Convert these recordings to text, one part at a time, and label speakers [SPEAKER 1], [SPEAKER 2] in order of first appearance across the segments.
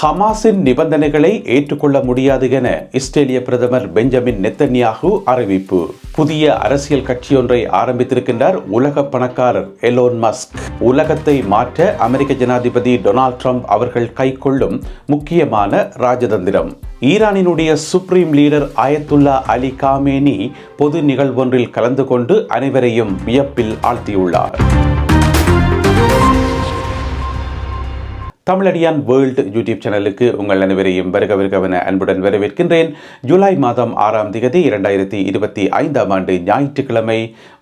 [SPEAKER 1] ஹமாஸின் நிபந்தனைகளை ஏற்றுக்கொள்ள முடியாது என இஸ்ரேலிய பிரதமர் பெஞ்சமின் நெத்தன்யாகு அறிவிப்பு. புதிய அரசியல் கட்சியொன்றை ஆரம்பித்திருக்கின்றார் உலக பணக்காரர் எலோன் மஸ்க். உலகத்தை மாற்ற அமெரிக்க ஜனாதிபதி டொனால்ட் ட்ரம்ப் அவர்கள் கைக்கொள்ளும் முக்கியமான ராஜதந்திரம். ஈரானினுடைய supreme leader Ayatollah Ali Khamenei பொது நிகழ்வொன்றில் கலந்து கொண்டு அனைவரையும் வியப்பில் ஆழ்த்தியுள்ளார். தமிழடியான் வேர்ல்டு யூடியூப் சேனலுக்கு உங்கள் அனைவரையும் வருக வருகவன அன்புடன் வரவேற்கின்றேன். ஜூலை மாதம் ஆறாம் தேதி இரண்டாயிரத்தி இருபத்தி ஐந்தாம் ஆண்டு ஞாயிற்றுக்கிழமை.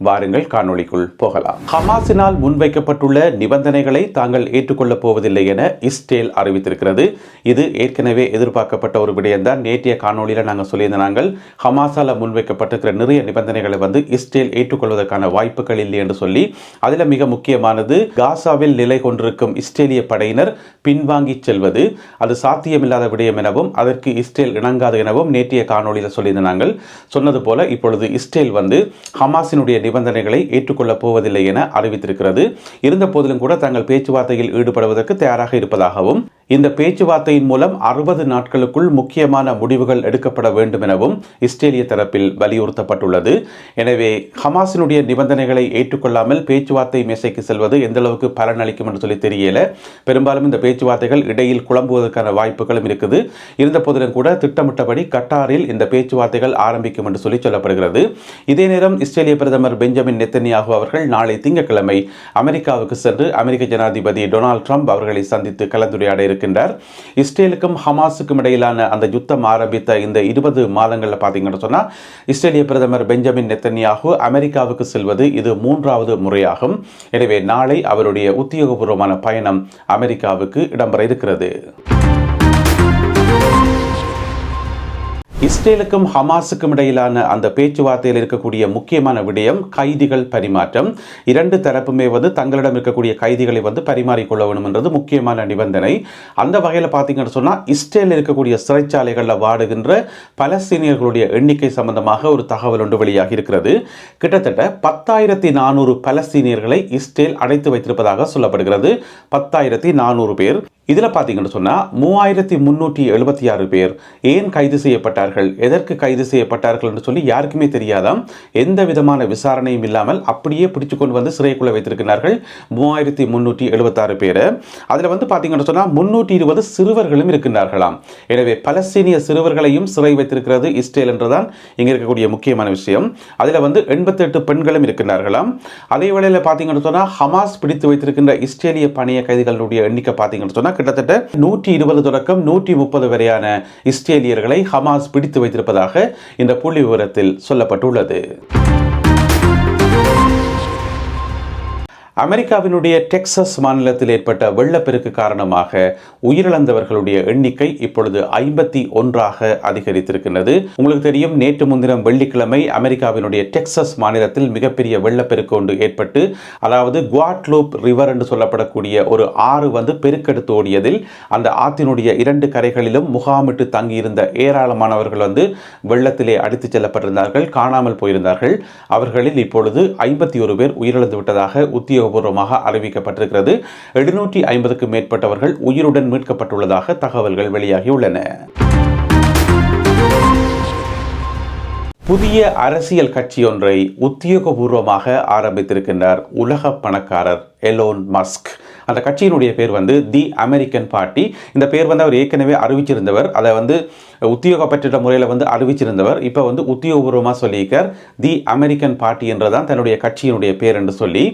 [SPEAKER 1] வாருங்கள் காணொளிக்குள் போகலாம். ஹமாஸினால் முன்வைக்கப்பட்டுள்ள நிபந்தனைகளை தாங்கள் ஏற்றுக்கொள்ளப் போவதில்லை என இஸ்ரேல் அறிவித்திருக்கிறது. இது ஏற்கனவே எதிர்பார்க்கப்பட்ட ஒரு விடயம்தான். நேற்றைய காணொளியில் நாங்கள் சொல்லியிருந்த நாங்கள் ஹமாஸால் முன்வைக்கப்பட்டிருக்கிற நிறைய நிபந்தனைகளை வந்து இஸ்ரேல் ஏற்றுக்கொள்வதற்கான வாய்ப்புகள் இல்லை என்று சொல்லி அதில் மிக முக்கியமானது காசாவில் நிலை கொண்டிருக்கும் இஸ்ரேலிய படையினர் பின்வாங்கி செல்வது. அது சாத்தியமில்லாத விடயம் எனவும் அதற்கு இஸ்ரேல் இணங்காது எனவும் நேற்றைய காணொலியில் சொல்லியிருந்த நாங்கள் சொன்னது போல இப்பொழுது இஸ்ரேல் வந்து ஹமாஸினுடைய நிபந்தனைகளை ஏற்றுக்கொள்ளப் போவதில்லை என அறிவித்திருக்கிறது. இருந்த போதிலும் கூட தங்கள் பேச்சுவார்த்தையில் ஈடுபடுவதற்கு தயாராக இருப்பதாகவும் இந்த பேச்சுவார்த்தையின் மூலம் அறுபது நாட்களுக்குள் முக்கியமான முடிவுகள் எடுக்கப்பட வேண்டும் எனவும் இஸ்ரேலிய தரப்பில் வலியுறுத்தப்பட்டுள்ளது. எனவே ஹமாஸினுடைய நிபந்தனைகளை ஏற்றுக்கொள்ளாமல் பேச்சுவார்த்தை மேசைக்கு செல்வது எந்த அளவுக்கு பலன் அளிக்கும் என்று சொல்லி தெரியல. பெரும்பாலும் இந்த பேச்சுவார்த்தைகள் இடையில் குழம்புவதற்கான வாய்ப்புகளும் இருக்குது. இருந்த போதிலும் கூட திட்டமிட்டபடி கட்டாரில் இந்த பேச்சுவார்த்தைகள் ஆரம்பிக்கும் என்று சொல்லி சொல்லப்படுகிறது. இதே நேரம் இஸ்ரேலிய பிரதமர் பெஞ்சமின் நெத்தன்யாகு அவர்கள் நாளை திங்கட்கிழமை அமெரிக்காவுக்கு சென்று அமெரிக்க ஜனாதிபதி டொனால்ட் ட்ரம்ப் அவர்களை சந்தித்து கலந்துரையாட இருக்கின்றார் இஸ்ரேலுக்கும் ஹமாஸுக்கும் இடையிலான அந்த யுத்தம் ஆரம்பித்த இந்த இருபது மாதங்களில் பார்த்தீங்கன்னு சொன்னால் இஸ்ரேலிய பிரதமர் பெஞ்சமின் நெத்தன்யாகு அமெரிக்காவுக்கு செல்வது இது மூன்றாவது முறையாகும். எனவே நாளை அவருடைய உத்தியோகபூர்வமான பயணம் அமெரிக்காவுக்கு இடம்பெற இருக்கிறது. இஸ்ரேலுக்கும் ஹமாஸுக்கும் இடையிலான அந்த பேச்சுவார்த்தையில் இருக்கக்கூடிய முக்கியமான விடயம் கைதிகள் பரிமாற்றம். இரண்டு தரப்புமே வந்து தங்களிடம் இருக்கக்கூடிய கைதிகளை வந்து பரிமாறிக்கொள்ள வேண்டும் என்றது முக்கியமான நிபந்தனை. அந்த வகையில் பார்த்தீங்கன்னு சொன்னால் இஸ்ரேலில் இருக்கக்கூடிய சிறைச்சாலைகளில் வாடுகின்ற பலஸ்தீனியர்களுடைய எண்ணிக்கை சம்பந்தமாக ஒரு தகவல் ஒன்று வெளியாகி இருக்கிறது. கிட்டத்தட்ட பத்தாயிரத்தி நானூறு பலஸ்தீனியர்களை இஸ்ரேல் அடைத்து வைத்திருப்பதாக சொல்லப்படுகிறது. பத்தாயிரத்தி நானூறு பேர். இதில் பார்த்தீங்கன்னு சொன்னால் மூவாயிரத்தி முன்னூற்றி எழுபத்தி ஆறு பேர் ஏன் கைது செய்யப்பட்டார்கள் எதற்கு கைது செய்யப்பட்டார்கள் என்று சொல்லி யாருக்குமே தெரியாதாம். எந்த விதமான விசாரணையும் இல்லாமல் அப்படியே பிடிச்சு கொண்டு வந்து சிறைக்குள்ள வைத்திருக்கிறார்கள் மூவாயிரத்தி முன்னூற்றி எழுபத்தாறு பேர். அதில் வந்து பார்த்தீங்கன்னு சொன்னால் முன்னூற்றி இருபது சிறுவர்களும் இருக்கின்றார்களாம். எனவே பலஸ்தீனிய சிறுவர்களையும் சிறை வைத்திருக்கிறது இஸ்ரேல் என்றுதான் இங்கே இருக்கக்கூடிய முக்கியமான விஷயம். அதில் வந்து எண்பத்தெட்டு பெண்களும் இருக்கின்றார்களாம். அதே வேளையில் பார்த்தீங்கன்னு சொன்னால் ஹமாஸ் பிடித்து வைத்திருக்கின்ற இஸ்ரேலிய பணிய கைதிகளுடைய எண்ணிக்கை பார்த்தீங்கன்னு சொன்னால் கிட்டத்தட்ட நூற்றி இருபது தொடக்கம் நூற்றி முப்பது வரையான இஸ்ரேலியர்களை ஹமாஸ் பிடித்து வைத்திருப்பதாக இந்த புள்ளி விவரத்தில் சொல்லப்பட்டுள்ளது. அமெரிக்காவினுடைய டெக்சஸ் மாநிலத்தில் ஏற்பட்ட வெள்ளப்பெருக்கு காரணமாக உயிரிழந்தவர்களுடைய எண்ணிக்கை இப்பொழுது ஐம்பத்தி ஒன்றாக அதிகரித்திருக்கின்றது. உங்களுக்கு தெரியும் நேற்று முன்தினம் வெள்ளிக்கிழமை அமெரிக்காவினுடைய டெக்சஸ் மாநிலத்தில் மிகப்பெரிய வெள்ளப்பெருக்கு ஒன்று ஏற்பட்டு அதாவது குவாட்லூப் ரிவர் என்று சொல்லப்படக்கூடிய ஒரு ஆறு வந்து பெருக்கெடுத்து ஓடியதில் அந்த ஆற்றினுடைய இரண்டு கரைகளிலும் முகாமிட்டு தங்கியிருந்த ஏராளமானவர்கள் வந்து வெள்ளத்திலே அடித்துச் செல்லப்பட்டிருந்தார்கள் காணாமல் போயிருந்தார்கள். அவர்களில் இப்பொழுது ஐம்பத்தி ஒரு பேர் உயிரிழந்து விட்டதாக உத்தியோக உத்தியோகபூர்வமாக அறிவிக்கப்பட்டிருக்கிறது. எழுநூற்றி ஐம்பதுக்கும் மேற்பட்டவர்கள் உயிருடன் மீட்கப்பட்டுள்ளதாக தகவல்கள் வெளியாகியுள்ளன. புதிய அரசியல் கட்சியொன்றை உத்தியோகபூர்வமாக ஆரம்பித்திருக்கின்றார் உலக பணக்காரர் எலோன் மஸ்க் அந்த கட்சியினுடைய பேர் வந்து தி அமெரிக்கன் பார்ட்டி இந்த பேர் வந்து அவர் ஏற்கனவே அறிவிச்சிருந்தவர். அதை வந்து உத்தியோகப்பட்ட முறையில் வந்து அறிவிச்சிருந்தவர். இப்போ வந்து உத்தியோகபூர்வமாக சொல்லியிருக்கார். தி அமெரிக்கன் பார்ட்டி என்றதான் தன்னுடைய கட்சியினுடைய பேர் என்று சொல்லி.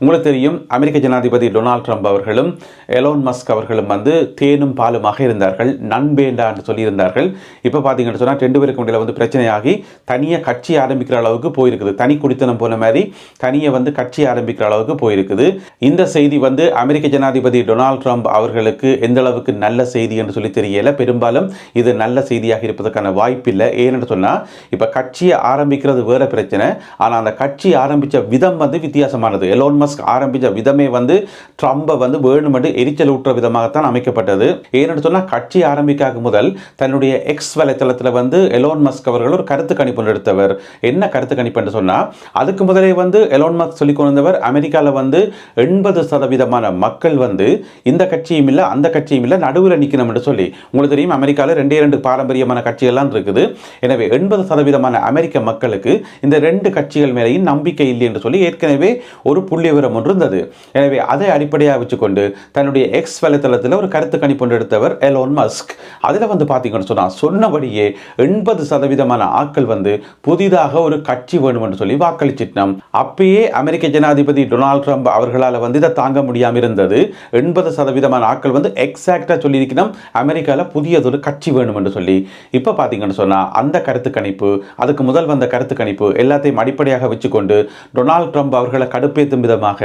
[SPEAKER 1] உங்களுக்கு தெரியும் அமெரிக்க ஜனாதிபதி டொனால்ட் ட்ரம்ப் அவர்களும் எலோன் மஸ்க் அவர்களும் வந்து தேனும் பாலுமாக இருந்தார்கள். நண்பேண்டா என்று சொல்லியிருந்தார்கள். இப்போ பார்த்தீங்கன்னு சொன்னால் ரெண்டு பேருக்கு முடியல வந்து பிரச்சனையாகி தனியாக கட்சி ஆரம்பிக்கிற அளவுக்கு போயிருக்குது. தனி குடித்தனம் போன மாதிரி தனியை வந்து கட்சி ஆரம்பிக்கிற அளவுக்கு போயிருக்குது. இந்த செய்தி வந்து அமெரிக்க ஜனாதிபதி டொனால்ட் ட்ரம்ப் அவர்களுக்கு எந்த அளவுக்கு நல்ல செய்தி என்று சொல்லி தெரியல. பெரும்பாலும் இது நல்ல செய்தியாக இருப்பதற்கான வாய்ப்பில்லை. ஏன்னு சொன்னால் இப்போ கட்சியை ஆரம்பிக்கிறது வேறு பிரச்சனை. ஆனால் அந்த கட்சி ஆரம்பித்த விதம் வந்து வித்தியாசமானது. எலோன் மஸ்க் ஆரம்பித்த விதமே வந்து ட்ரம்பை வந்து வேணுமென்று எரிச்சல் ஊற்ற விதமாகத்தான் அமைக்கப்பட்டது. ஏன்னு சொன்னால் கட்சி ஆரம்பிக்காக முதல் தன்னுடைய எக்ஸ் வலைத்தளத்தில் வந்து எலோன் மஸ்க் அவர்கள் ஒரு கருத்து கணிப்பு எடுத்தவர். என்ன கருத்து கணிப்பு சொன்னால் அதுக்கு முதலே வந்து எலோன் மஸ்க் சொல்லி கொண்டவர் அமெரிக்காவில் வந்து எண்பது சதவீதமான மக்கள் வந்து இந்த கட்சியும் இல்லை அந்த கட்சியும் இல்லை நடுவில் நிற்கணும் என்று சொல்லி. உங்களுக்கு தெரியும் அமெரிக்காவில் ரெண்டே ரெண்டு பாரம்பரியமான கட்சிகள்லாம் இருக்குது. எனவே எண்பது சதவீதமான அமெரிக்க மக்களுக்கு இந்த ரெண்டு கட்சிகள் மேலேயும் நம்பிக்கை இல்லை என்று சொல்லி ஏற்கனவே ஒரு புள்ளிவிவரம் ஒன்று இருந்தது. எனவே அதை அடிப்படையாக வச்சுக்கொண்டு தன்னுடைய எக்ஸ் வலைத்தளத்தில் ஒரு கருத்து கணிப்பு எடுத்தவர் எலோன் மஸ்க் அதில் வந்து பார்த்தீங்கன்னு சொன்னால் சொன்னபடியே எண்பது சதவீதமான ஆட்கள் வந்து புதிதாக ஒரு கட்சி வேணும் என்று சொல்லி வாக்களிச்சிட்டோம். அப்பயே அமெரிக்க ஜனாதிபதி டொனால்ட் ட்ரம்ப் அவர்களால் அமெரிக்காவில் வந்து இதை தாங்க முடியாமல் இருந்தது. எண்பது சதவீதமான ஆட்கள் வந்து எக்ஸாக்டாக சொல்லியிருக்கணும். அமெரிக்காவில் புதியதொரு கட்சி வேணும் என்று சொல்லி. இப்போ பார்த்தீங்கன்னு சொன்னால் அந்த கருத்து கணிப்பு அதுக்கு முதல் வந்த கருத்து கணிப்பு எல்லாத்தையும் அடிப்படையாக வச்சுக்கொண்டு டொனால்ட் ட்ரம்ப் அவர்களை கடுப்பேற்றும் விதமாக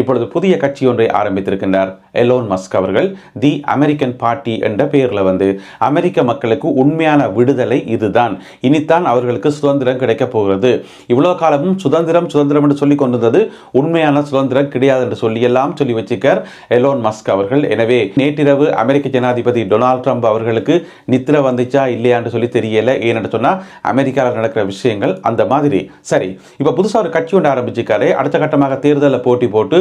[SPEAKER 1] இப்பொழுது புதிய கட்சி ஒன்றை ஆரம்பித்திருக்கின்றார். எலோன் மஸ்க் அவர்கள் தி அமெரிக்கன் பார்ட்டி என்ற பெயரில் வந்து அமெரிக்க மக்களுக்கு உண்மையான விடுதலை இதுதான். இனித்தான் அவர்களுக்கு சுதந்திரம் கிடைக்கப் போகிறது. இவ்வளோ காலமும் சுதந்திரம் சுதந்திரம் என்று சொல்லி கொண்டிருந்தது. உண்மையான சுதந்திரம் கிடையாது என்று சொல்லியெல்லாம் சொல்லி வச்சிருக்கார் எலோன் மஸ்க் அவர்கள். எனவே நேற்றிரவு அமெரிக்க ஜனாதிபதி டொனால்ட் ட்ரம்ப் அவர்களுக்கு நித்திர வந்துச்சா இல்லையான்னு சொல்லி தெரியல. ஏன்னு சொன்னால் அமெரிக்காவில் நடக்கிற விஷயங்கள் அந்த மாதிரி. சரி இப்போ புதுசாக ஒரு கட்சி ஒன்று ஆரம்பிச்சிருக்காரு. அடுத்த கட்டமாக தேர்தலில் போட்டி போட்டு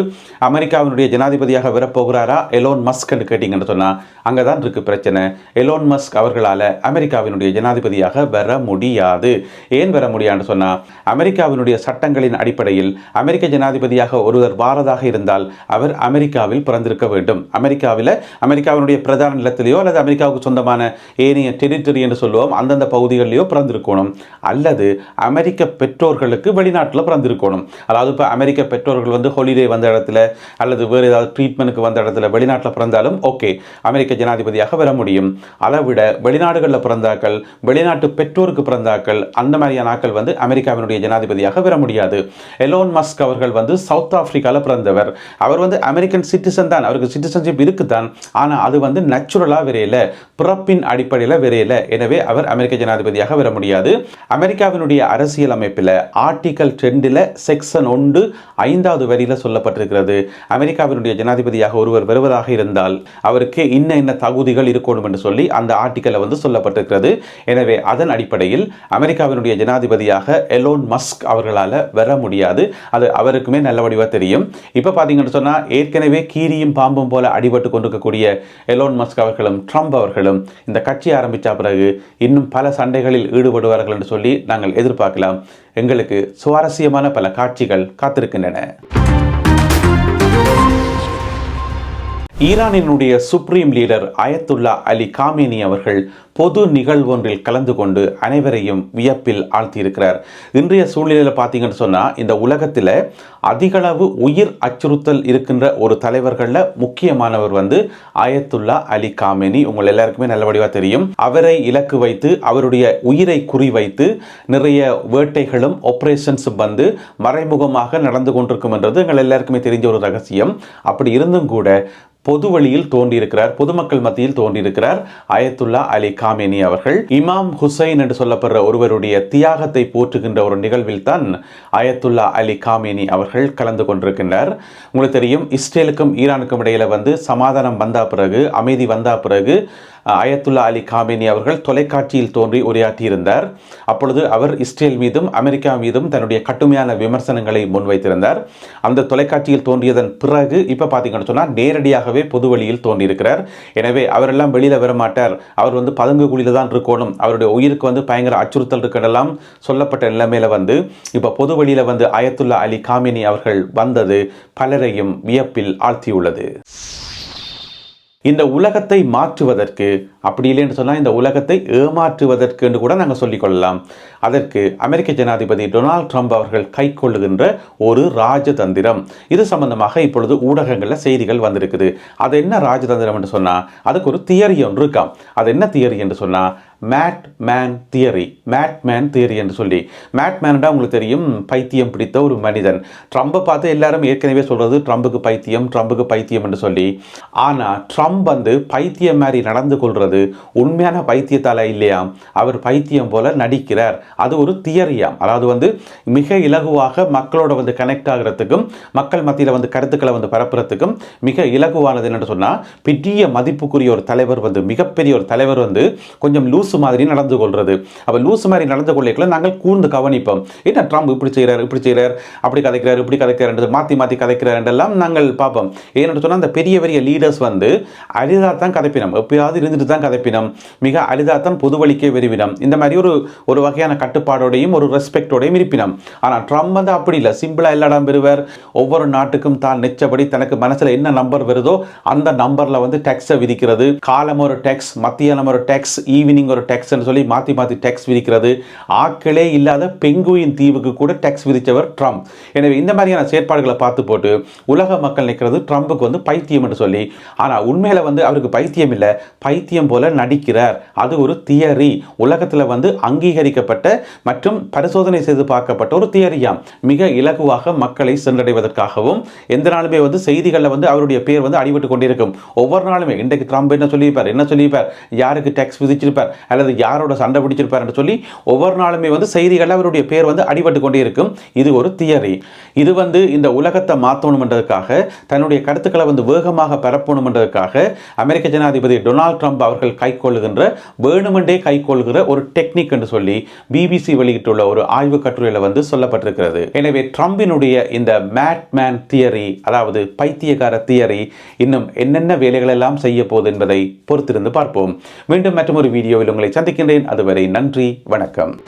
[SPEAKER 1] அமெரிக்காவினுடைய ஜனாதிபதியாக வரப்போகிறாரா எலோன் மஸ்க் என்று கேட்டிங்கன்னு சொன்னால் அங்கே தான் இருக்குது பிரச்சனை. எலோன் மஸ்க் அவர்களால் அமெரிக்காவினுடைய ஜனாதிபதியாக வர முடியாது. ஏன் வர முடியாதுன்னு சொன்னால் அமெரிக்காவினுடைய சட்டங்களின் அடிப்படையில் அமெரிக்க ஜனாதிபதியாக ஒருவர் வாரதாக இருந்த இருந்தால் அவர் அமெரிக்காவில் பிறந்திருக்க வேண்டும். அமெரிக்காவில் அமெரிக்காவினுடைய பிரதான நிலத்திலேயோ அல்லது அமெரிக்காவுக்கு சொந்தமான ஏனைய டெரிட்டரி என்று சொல்லுவோம் அந்தந்த பகுதிகளிலேயோ பிறந்திருக்கணும். அல்லது அமெரிக்க பெற்றோர்களுக்கு வெளிநாட்டில் பிறந்திருக்கணும். அதாவது இப்போ அமெரிக்க பெற்றோர்கள் வந்து ஹாலிடே வந்த இடத்துல அல்லது வேறு ஏதாவது ட்ரீட்மெண்ட்டுக்கு வந்த இடத்துல வெளிநாட்டில் பிறந்தாலும் ஓகே அமெரிக்க ஜனாதிபதியாக வர முடியும். அதை விட வெளிநாடுகளில் பிறந்தாக்கள் வெளிநாட்டு பெற்றோருக்கு பிறந்தாக்கள் அந்த மாதிரியான ஆக்கள் வந்து அமெரிக்காவினுடைய ஜனாதிபதியாக வர முடியாது. எலோன் மஸ்க் அவர்கள் வந்து சவுத் ஆப்பிரிக்காவில் பிறந்தவர். அவர் வந்து அமெரிக்கன் சிட்டிசன் தான். அவருக்கு சிட்டிசன்ஷிப் இருக்குதான். ஆனால் அது வந்து நேச்சுரலாக விரையில பிறப்பின் அடிப்படையில் விரையில. எனவே அவர் அமெரிக்க ஜனாதிபதியாக வர முடியாது. அமெரிக்காவினுடைய அரசியல் அமைப்பில் ஆர்டிகல் ரெண்டில் செக்ஷன் ஒன்று ஐந்தாவது வரியில் சொல்லப்பட்டிருக்கிறது. அமெரிக்காவினுடைய ஜனாதிபதியாக ஒருவர் வருவதாக இருந்தால் அவருக்கு இன்ன இன்ன தகுதிகள் இருக்கணும் என்று சொல்லி அந்த ஆர்டிக்கலை வந்து சொல்லப்பட்டிருக்கிறது. எனவே அதன் அடிப்படையில் அமெரிக்காவினுடைய ஜனாதிபதியாக எலோன் மஸ்க் அவர்களால் வர முடியாது. அது அவருக்குமே நல்ல வடிவாக தெரியும். இப்போ பார்த்தீங்கன்னு சொன்னால் ஏற்கனவே கீரியும் பாம்பும் போல அடிபட்டு கொண்டிருக்கக்கூடிய எலோன் மஸ்க் அவர்களும் ட்ரம்ப் அவர்களும் இந்த கட்சி ஆரம்பித்த பிறகு இன்னும் பல சண்டைகளில் ஈடுபடுவார்கள் என்று சொல்லி நாங்கள் எதிர்பார்க்கலாம். எங்களுக்கு சுவாரஸ்யமான பல காட்சிகள் காத்திருக்கின்றன. ஈரானினுடைய supreme leader Ayatollah Ali Khamenei அவர்கள் பொது நிகழ்வொன்றில் கலந்து கொண்டு அனைவரையும் வியப்பில் ஆழ்த்தியிருக்கிறார். இன்றைய சூழ்நிலையில் பார்த்தீங்கன்னு சொன்னால் இந்த உலகத்தில் அதிகளவு உயிர் அச்சுறுத்தல் இருக்கின்ற ஒரு தலைவர்களில் முக்கியமானவர் வந்து அயத்துல்லா அலி காமேனி. உங்கள் எல்லாருக்குமே நல்ல வடிவாக தெரியும். அவரை இலக்கு வைத்து அவருடைய உயிரை குறிவைத்து நிறைய வேட்டைகளும் ஆப்ரேஷன்ஸும் வந்து மறைமுகமாக நடந்து கொண்டிருக்கும் என்றது எங்கள் எல்லாருக்குமே தெரிஞ்ச ஒரு ரகசியம். அப்படி இருந்தும் கூட பொது வழியில் தோன்றியிருக்கிறார் பொதுமக்கள் மத்தியில் தோன்றியிருக்கிறார் அயத்துல்லா அலி காமேனி அவர்கள். இமாம் ஹுசைன் என்று சொல்லப்படுற ஒருவருடைய தியாகத்தை போற்றுகின்ற ஒரு நிகழ்வில் தான் அயத்துல்லா அலி காமேனி அவர்கள் கலந்து கொண்டிருக்கின்றார். உங்களுக்கு தெரியும் இஸ்ரேலுக்கும் ஈரானுக்கும் இடையில வந்து சமாதானம் வந்தா பிறகு அமைதி வந்தா பிறகு அயத்துல்லா அலி காமினி அவர்கள் தொலைக்காட்சியில் தோன்றி உரையாற்றியிருந்தார். அப்பொழுது அவர் இஸ்ரேல் மீதும் அமெரிக்கா மீதும் தன்னுடைய கடுமையான விமர்சனங்களை முன்வைத்திருந்தார். அந்த தொலைக்காட்சியில் தோன்றியதன் பிறகு இப்போ பார்த்தீங்கன்னு சொன்னால் நேரடியாகவே பொது வழியில் தோன்றியிருக்கிறார். எனவே அவரெல்லாம் வெளியில் வரமாட்டார். அவர் வந்து பதுங்கு குழியில் தான் இருக்கணும். அவருடைய உயிருக்கு வந்து பயங்கர அச்சுறுத்தல் இருக்கடெல்லாம் சொல்லப்பட்ட நிலைமையில வந்து இப்போ பொது வழியில் வந்து அயத்துல்லா அலி காமினி அவர்கள் வந்தது பலரையும் வியப்பில் ஆழ்த்தியுள்ளது. இந்த உலகத்தை மாற்றுவதற்கு அப்படி இல்லைன்னு சொன்னால் இந்த உலகத்தை ஏமாற்றுவதற்கு என்று கூட நாங்கள் சொல்லிக்கொள்ளலாம் அதற்கு அமெரிக்க ஜனாதிபதி டொனால்ட் ட்ரம்ப் அவர்கள் கைக்கொள்ளுகின்ற ஒரு ராஜதந்திரம். இது சம்பந்தமாக இப்பொழுது ஊடகங்களில் செய்திகள் வந்திருக்குது. அது என்ன ராஜதந்திரம் என்று சொன்னால் அதுக்கு ஒரு தியரி ஒன்று இருக்காம் அது என்ன தியரி என்று சொன்னால் mad man theory mad man theory என்று சொல்லி. மேட் மேன்டா உங்களுக்கு தெரியும் பைத்தியம் பிடித்த ஒரு மனிதன். ட்ரம்பை பார்த்து எல்லாரும் ஏற்கனவே சொல்கிறது ட்ரம்புக்கு பைத்தியம் ட்ரம்புக்கு பைத்தியம் என்று சொல்லி. ஆனால் ட்ரம்ப் வந்து பைத்தியம் மாதிரி நடந்து கொள்வது உண்மையான பைத்தியத்தால் இல்லையாம் அவர் பைத்தியம் போல நடிக்கிறார். அது ஒரு தியரியாம். அதாவது வந்து மிக இலகுவாக மக்களோட வந்து கனெக்ட் ஆகிறதுக்கும் மக்கள் மத்தியில் வந்து கருத்துக்களை வந்து பரப்புறதுக்கும் மிக இலகுவானது என்னென்னு சொன்னால் பெரிய மதிப்புக்குரிய ஒரு தலைவர் வந்து மிகப்பெரிய ஒரு தலைவர் வந்து கொஞ்சம் லூஸ் லூசு மாதிரி நடந்து கொள்றது. அப்போ லூசு மாதிரி நடந்து கொள்ளைக்குள்ள நாங்கள் கூர்ந்து கவனிப்போம். என்ன ட்ரம்ப் இப்படி செய்கிறார் இப்படி செய்கிறார் அப்படி கதைக்கிறார் இப்படி கதைக்கிறார் மாற்றி மாற்றி கதைக்கிறார் என்றெல்லாம் நாங்கள் பார்ப்போம். ஏன்னு சொன்னால் அந்த பெரிய பெரிய லீடர்ஸ் வந்து அரிதாக தான் கதைப்பினம். எப்பயாவது இருந்துட்டு தான் கதைப்பினம். மிக அரிதாக தான் பொதுவழிக்கே விரும்பினம் இந்த மாதிரி ஒரு ஒரு வகையான கட்டுப்பாடோடையும் ஒரு ரெஸ்பெக்டோடையும் இருப்பினம். ஆனால் ட்ரம்ப் வந்து அப்படி இல்லை. சிம்பிளாக எல்லா இடம் பெறுவார். ஒவ்வொரு நாட்டுக்கும் தான் நிச்சபடி தனக்கு மனசில் என்ன நம்பர் வருதோ அந்த நம்பரில் வந்து டேக்ஸை விதிக்கிறது. காலம் ஒரு டேக்ஸ் மத்தியானம் ஒரு டேக்ஸ் ஈவினிங் ஒரு டேக்ஸ்னு சொல்லி மாற்றி மாற்றி டெக்ஸ் விதிக்கிறது. ஆட்களே இல்லாத பெங்குயின் தீவுக்கு கூட டெக்ஸ் விதித்தவர் ட்ரம்ப் எனவே இந்த மாதிரியான செயற்பாடுகளை பார்த்து போட்டு உலக மக்கள் நிற்கிறது ட்ரம்புக்கு வந்து பைத்தியம் என்று சொல்லி. ஆனால் உண்மையில் வந்து அவருக்கு பைத்தியம் இல்லை. பைத்தியம் போல நடிக்கிறார். அது ஒரு தியரி. உலகத்தில் வந்து அங்கீகரிக்கப்பட்ட மற்றும் பரிசோதனை செய்து பார்க்கப்பட்ட ஒரு தியரியாம். மிக இலகுவாக மக்களை சென்றடைவதற்காகவும் எந்த நாளுமே வந்து செய்திகளில் வந்து அவருடைய பேர் வந்து அடிபட்டு கொண்டிருக்கும். ஒவ்வொரு நாளுமே இன்றைக்கு ட்ரம்ப் என்ன சொல்லியிருப்பார்? என்ன சொல்லியிருப்பார்? யாருக்கு டேக்ஸ் விதிச்சிருப்பார்? அல்லது யாரோட சண்டை பிடிச்சிருப்பார் என்று சொல்லி ஒவ்வொரு நாளுமே வந்து செய்திகளில் அவருடைய பேர் வந்து அடிபட்டு கொண்டே இருக்கும் இது ஒரு தியரி. இது வந்து இந்த உலகத்தை மாற்றணுமென்றதுக்காக தன்னுடைய கருத்துக்களை வந்து வேகமாக பரப்பணுமென்றதுக்காக அமெரிக்க ஜனாதிபதி டொனால்ட் ட்ரம்ப் அவர்கள் கைக்கொள்ளுகின்ற வேணுமென்றே கைக்கொள்கிற ஒரு டெக்னிக் என்று சொல்லி பிபிசி வெளியிட்டுள்ள ஒரு ஆய்வு கட்டுரையில் வந்து சொல்லப்பட்டிருக்கிறது. எனவே ட்ரம்பினுடைய இந்த மேட்மேன் தியரி அதாவது பைத்தியகார தியரி இன்னும் என்னென்ன வேலைகளெல்லாம் செய்ய போகுது என்பதை பொறுத்திருந்து பார்ப்போம். மீண்டும் மற்றொரு வீடியோவில் உங்களை சந்திக்கின்றேன். அதுவரை நன்றி வணக்கம்.